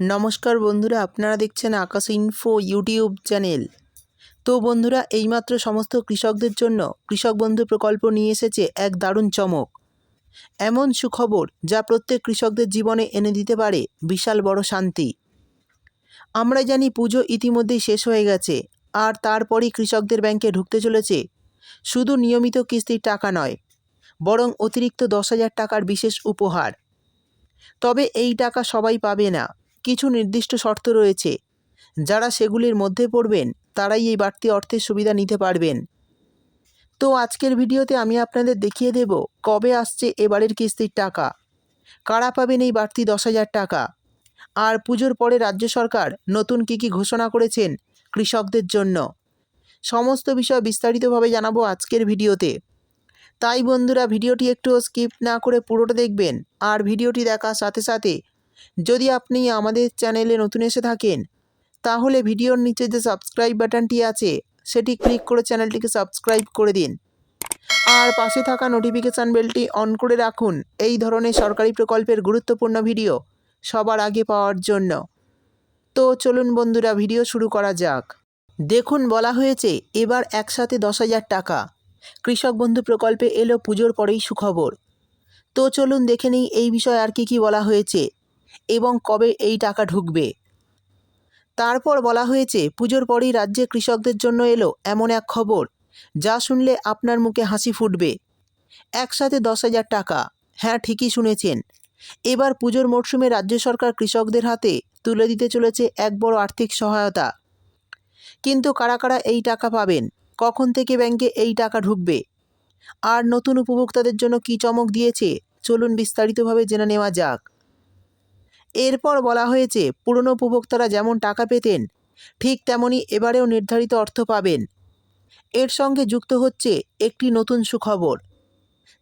নমস্কার বন্ধুরা, আপনারা দেখছেন আকাশ ইনফো ইউটিউব চ্যানেল। তো বন্ধুরা, এইমাত্র সমস্ত কৃষকদের জন্য কৃষক বন্ধু প্রকল্প নিয়ে এসেছে এক দারুণ চমক। এমন সুখবর যা প্রত্যেক কৃষকদের জীবনে এনে দিতে পারে বিশাল বড় শান্তি। আমরা জানি পুজো ইতিমধ্যেই শেষ হয়ে গেছে, আর তারপরই কৃষকদের ব্যাংকে ঢুকতে চলেছে। শুধু নিয়মিত কিস্তির টাকা নয়, বরং অতিরিক্ত দশ হাজার টাকার বিশেষ উপহার। তবে এই টাকা সবাই পাবে না। কিছু নির্দিষ্ট শর্ত রয়েছে। যারা সেগুলির মধ্যে পড়বেন, তারাই এই বাড়তি অর্থের সুবিধা নিতে পারবেন। তো আজকের ভিডিওতে আমি আপনাদের দেখিয়ে দেব, কবে আসছে এবারের কিস্তির টাকা? কারা পাবেন এই বাড়তি দশ হাজার টাকা? আর পুজোর পরে রাজ্য সরকার নতুন কী কী ঘোষণা করেছেন কৃষকদের জন্য? সমস্ত বিষয় বিস্তারিতভাবে জানাব আজকের ভিডিওতে। তাই বন্ধুরা, ভিডিওটি একটু স্কিপ না করে পুরোটা দেখবেন। আর ভিডিওটি দেখার সাথে সাথে যদি আপনি আমাদের চ্যানেলে নতুন এসে থাকেন, তাহলে ভিডিওর নিচে যে সাবস্ক্রাইব বাটনটি আছে, সেটি ক্লিক করে চ্যানেলটিকে সাবস্ক্রাইব করে দিন। আর পাশে থাকা নোটিফিকেশান বেলটি অন করে রাখুন। এই ধরনের সরকারি প্রকল্পের গুরুত্বপূর্ণ ভিডিও সবার আগে পাওয়ার জন্য। তো চলুন বন্ধুরা, ভিডিও শুরু করা যাক। দেখুন, বলা হয়েছে, এবার একসাথে দশ হাজার টাকা। কৃষক বন্ধু প্রকল্পে এলো পুজোর পরেই সুখবর। তো চলুন দেখে নিই, এই বিষয়ে আর কি কি বলা হয়েছে। এবং কবে এই টাকা ঢুকবে? তারপর বলা হয়েছে, পুজোর পরই রাজ্যে কৃষকদের জন্য এলো এমন এক খবর, যা শুনলে আপনার মুখে হাসি ফুটবে। একসাথে দশ হাজার টাকা। হ্যাঁ ঠিকই শুনেছেন। এবার পুজোর মরশুমে রাজ্য সরকার কৃষকদের হাতে তুলে দিতে চলেছে এক বড় আর্থিক সহায়তা। কিন্তু কারা কারা এই টাকা পাবেন? কখন থেকে ব্যাংকে এই টাকা ঢুকবে? আর নতুন উপভোক্তাদের জন্য কী চমক দিয়েছে? চলুন বিস্তারিতভাবে জেনে নেওয়া যাক। এরপর বলা হয়েছে, পুরনো উপভোক্তারা যেমন টাকা পেতেন, ঠিক তেমনই এবারেও নির্ধারিত অর্থ পাবেন। এর সঙ্গে যুক্ত হচ্ছে একটি নতুন সুখবর।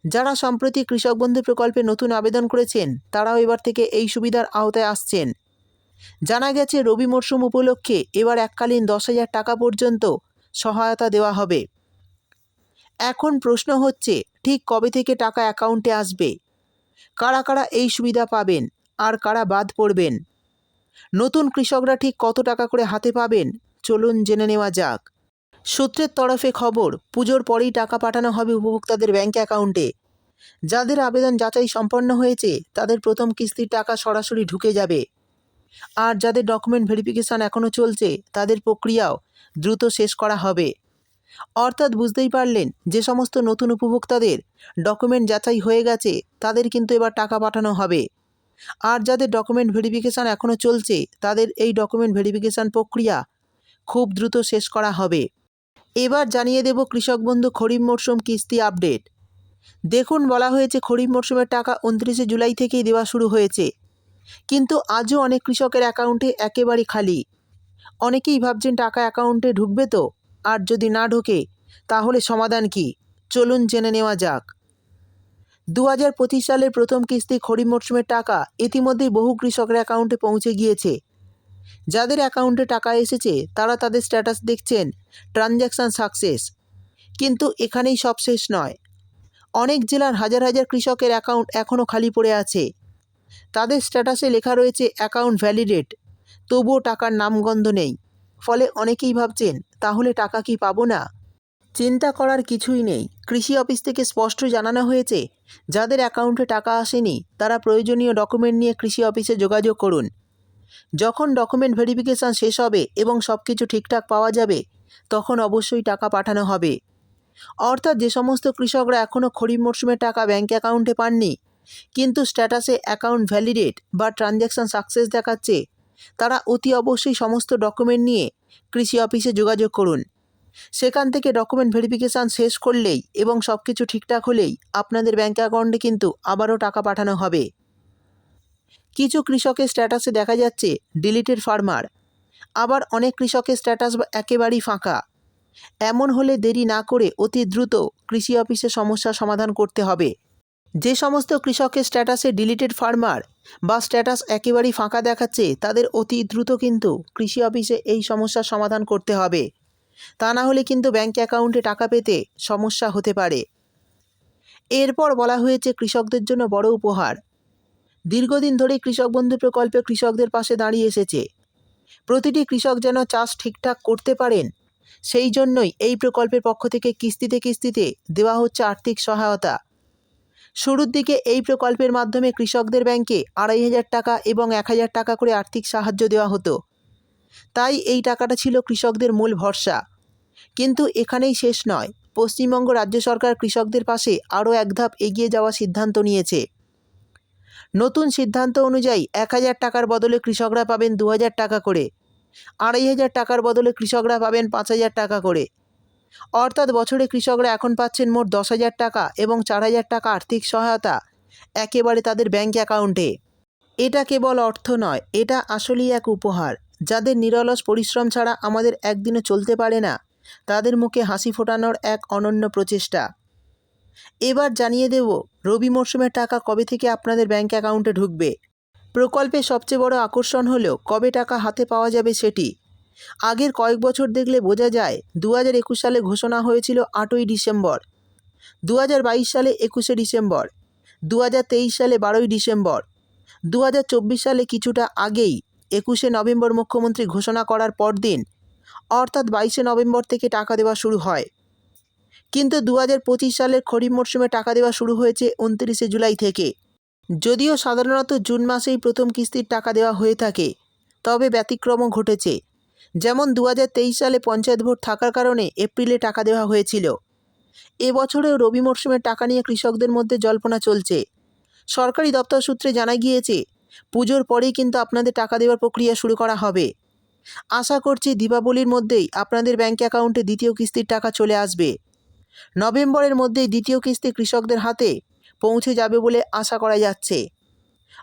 যারা সম্প্রতি কৃষক বন্ধু প্রকল্পে নতুন আবেদন করেছেন, তারাও এবার থেকে এই সুবিধার আওতায় আসছেন। জানা গেছে, রবি মরশুম উপলক্ষে এবার এককালীন দশ হাজার টাকা পর্যন্ত সহায়তা দেওয়া হবে। এখন প্রশ্ন হচ্ছে, ঠিক কবে থেকে টাকা অ্যাকাউন্টে আসবে? কারা কারা এই সুবিধা পাবেন? আর কারা বাদ পড়বেন? নতুন কৃষকরা ঠিক কত টাকা করে হাতে পাবেন? চলুন জেনে নেওয়া যাক। সূত্রের তরফে খবর, পুজোর পরেই টাকা পাঠানো হবে উপভোক্তাদের ব্যাঙ্ক অ্যাকাউন্টে। যাদের আবেদন যাচাই সম্পন্ন হয়েছে, তাদের প্রথম কিস্তির টাকা সরাসরি ঢুকে যাবে। আর যাদের ডকুমেন্ট ভেরিফিকেশান এখনও চলছে, তাদের প্রক্রিয়াও দ্রুত শেষ করা হবে। অর্থাৎ বুঝতেই পারলেন, যে সমস্ত নতুন উপভোক্তাদের ডকুমেন্ট যাচাই হয়ে গেছে, তাদের কিন্তু এবার টাকা পাঠানো হবে। আর যাদের ডকুমেন্ট ভেরিফিকেশান এখনও চলছে, তাদের এই ডকুমেন্ট ভেরিফিকেশান প্রক্রিয়া খুব দ্রুত শেষ করা হবে। এবার জানিয়ে দেব কৃষক বন্ধু খরিফ মরশুম কিস্তি আপডেট দেখুন, বলা হয়েছে খরিফ মরশুমের টাকা উনত্রিশে জুলাই থেকেই দেওয়া শুরু হয়েছে। কিন্তু আজও অনেক কৃষকের অ্যাকাউন্টে একেবারেই খালি। অনেকেই ভাবছেন টাকা অ্যাকাউন্টে ঢুকবে তো, আর যদি না ঢোকে, তাহলে সমাধান কি? চলুন জেনে নেওয়া যাক। দু হাজার পঁচিশ সালের প্রথম কিস্তি খরিফ মরশুমের টাকা ইতিমধ্যেই বহু কৃষকের অ্যাকাউন্টে পৌঁছে গিয়েছে। যাদের অ্যাকাউন্টে টাকা এসেছে, তারা তাদের স্ট্যাটাস দেখছেন, ট্রানজ্যাকশান সাকসেস। কিন্তু এখানেই সব শেষ নয়। অনেক জেলার হাজার হাজার কৃষকের অ্যাকাউন্ট এখনও খালি পড়ে আছে। তাদের স্ট্যাটাসে লেখা রয়েছে অ্যাকাউন্ট ভ্যালিডেট, তবুও টাকার নামগন্ধ নেই। ফলে অনেকেই ভাবছেন, তাহলে টাকা কি পাবো না? চিন্তা করার কিছুই নেই। কৃষি অফিস থেকে স্পষ্ট জানানো হয়েছে, যাদের অ্যাকাউন্টে টাকা আসেনি, তারা প্রয়োজনীয় ডকুমেন্ট নিয়ে কৃষি অফিসে যোগাযোগ করুন। যখন ডকুমেন্ট ভেরিফিকেশান শেষ হবে এবং সব কিছু ঠিকঠাক পাওয়া যাবে, তখন অবশ্যই টাকা পাঠানো হবে। অর্থাৎ যে সমস্ত কৃষকরা এখনও খরিফ মরশুমের টাকা ব্যাঙ্ক অ্যাকাউন্টে পাননি, কিন্তু স্ট্যাটাসে অ্যাকাউন্ট ভ্যালিডেট বা ট্রানজ্যাকশান সাকসেস দেখাচ্ছে, তারা অতি অবশ্যই সমস্ত ডকুমেন্ট নিয়ে কৃষি অফিসে যোগাযোগ করুন। সেখান থেকে ডকুমেন্ট ভেরিফিকেশান শেষ করলেই এবং সব কিছু ঠিকঠাক হলেই আপনাদের ব্যাঙ্ক অ্যাকাউন্টে কিন্তু আবারও টাকা পাঠানো হবে। কিছু কৃষকের স্ট্যাটাসে দেখা যাচ্ছে ডিলিটেড ফার্মার আবার অনেক কৃষকের স্ট্যাটাস একেবারেই ফাঁকা। এমন হলে দেরি না করে অতি দ্রুত কৃষি অফিসে সমস্যার সমাধান করতে হবে। যে সমস্ত কৃষকের স্ট্যাটাসে ডিলিটেড ফার্মার বা স্ট্যাটাস একেবারেই ফাঁকা দেখাচ্ছে, তাদের অতি দ্রুত কিন্তু কৃষি অফিসে এই সমস্যার সমাধান করতে হবে। তা না হলে কিন্তু ব্যাঙ্ক অ্যাকাউন্টে টাকা পেতে সমস্যা হতে পারে। এরপর বলা হয়েছে কৃষকদের জন্য বড় উপহার। দীর্ঘদিন ধরেই কৃষক বন্ধু প্রকল্পে কৃষকদের পাশে দাঁড়িয়ে এসেছে। প্রতিটি কৃষক যেন চাষ ঠিকঠাক করতে পারেন, সেই জন্যই এই প্রকল্পের পক্ষ থেকে কিস্তিতে কিস্তিতে দেওয়া হচ্ছে আর্থিক সহায়তা। শুরুর দিকে এই প্রকল্পের মাধ্যমে কৃষকদের ব্যাংকে আড়াই হাজার টাকা এবং এক হাজার টাকা করে আর্থিক সাহায্য দেওয়া হতো। তাই এই টাকাটা ছিল কৃষকদের মূল ভরসা। কিন্তু এখানেই শেষ নয়। পশ্চিমবঙ্গ রাজ্য সরকার কৃষকদের পাশে আরও এক ধাপ এগিয়ে যাওয়ার সিদ্ধান্ত নিয়েছে। নতুন সিদ্ধান্ত অনুযায়ী এক হাজার টাকার বদলে কৃষকরা পাবেন দু হাজার টাকা করে। আড়াই হাজার টাকার বদলে কৃষকরা পাবেন পাঁচ হাজার টাকা করে। অর্থাৎ বছরে কৃষকরা এখন পাচ্ছেন মোট দশ হাজার টাকা এবং চার হাজার টাকা আর্থিক সহায়তা একেবারে তাদের ব্যাঙ্ক অ্যাকাউন্টে। এটা কেবল অর্থ নয়, এটা আসলেই এক উপহার। যাদের নিরলস পরিশ্রম ছাড়া আমাদের একদিনও চলতে পারে না, তাদের মুখে হাসি ফোটানোর এক অনন্য প্রচেষ্টা। এবার জানিয়ে দেব, রবি মরশুমের টাকা কবে থেকে আপনাদের ব্যাঙ্ক অ্যাকাউন্টে ঢুকবে? প্রকল্পের সবচেয়ে বড় আকর্ষণ হলো, কবে টাকা হাতে পাওয়া যাবে সেটি। আগের কয়েক বছর দেখলে বোঝা যায় দু হাজার একুশ সালে ঘোষণা হয়েছিল আটই ডিসেম্বর দু হাজার বাইশ সালে একুশে ডিসেম্বর দু হাজার তেইশ সালে বারোই ডিসেম্বর দু হাজার চব্বিশ সালে কিছুটা আগেই একুশে নভেম্বর মুখ্যমন্ত্রী ঘোষণা করার পরদিন, অর্থাৎ বাইশে নভেম্বর থেকে টাকা দেওয়া শুরু হয়। কিন্তু দু হাজার পঁচিশ সালের খরিফ মরশুমে টাকা দেওয়া শুরু হয়েছে উনত্রিশে জুলাই থেকে। যদিও সাধারণত জুন মাসেই প্রথম কিস্তির টাকা দেওয়া হয়ে থাকে, তবে ব্যতিক্রমও ঘটেছে। যেমন দু হাজার তেইশ সালে পঞ্চায়েত ভোট থাকার কারণে এপ্রিলে টাকা দেওয়া হয়েছিল। এ এবছরেও রবি মরশুমের টাকা নিয়ে কৃষকদের মধ্যে জল্পনা চলছে। সরকারি দপ্তর সূত্রে জানা গিয়েছে পুজোর পরেই কিন্তু আপনাদের টাকা দেওয়ার প্রক্রিয়া শুরু করা হবে। আশা করছি দীপাবলির মধ্যেই আপনাদের ব্যাঙ্ক অ্যাকাউন্টে দ্বিতীয় কিস্তির টাকা চলে আসবে। নভেম্বরের মধ্যেই দ্বিতীয় কিস্তি কৃষকদের হাতে পৌঁছে যাবে বলে আশা করা যাচ্ছে।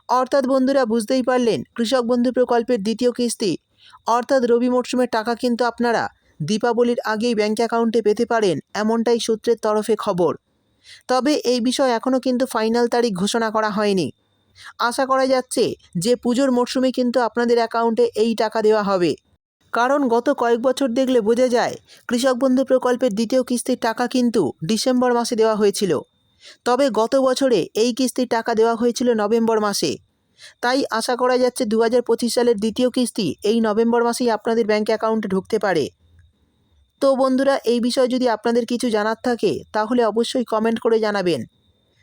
অর্থাৎ বন্ধুরা, বুঝতেই পারলেন, কৃষক বন্ধু প্রকল্পের দ্বিতীয় কিস্তি, অর্থাৎ রবি মরশুমের টাকা কিন্তু আপনারা দীপাবলির আগেই ব্যাঙ্ক অ্যাকাউন্টে পেতে পারেন এমনটাই সূত্রের তরফে খবর। তবে এই বিষয় এখনও কিন্তু ফাইনাল তারিখ ঘোষণা করা হয়নি। আশা করা যাচ্ছে যে পুজোর মরশুমে কিন্তু আপনাদের অ্যাকাউন্টে এই টাকা দেওয়া হবে। কারণ গত কয়েক বছর দেখলে বোঝা যায়, কৃষক বন্ধু প্রকল্পের দ্বিতীয় কিস্তির টাকা কিন্তু ডিসেম্বর মাসে দেওয়া হয়েছিল। তবে গত বছরে এই কিস্তির টাকা দেওয়া হয়েছিল নভেম্বর মাসে। তাই আশা করা যাচ্ছে দু হাজার পঁচিশ সালের দ্বিতীয় কিস্তি এই নভেম্বর মাসেই আপনাদের ব্যাঙ্ক অ্যাকাউন্টে ঢুকতে পারে। তো বন্ধুরা, এই বিষয়ে যদি আপনাদের কিছু জানার থাকে, তাহলে অবশ্যই কমেন্ট করে জানাবেন।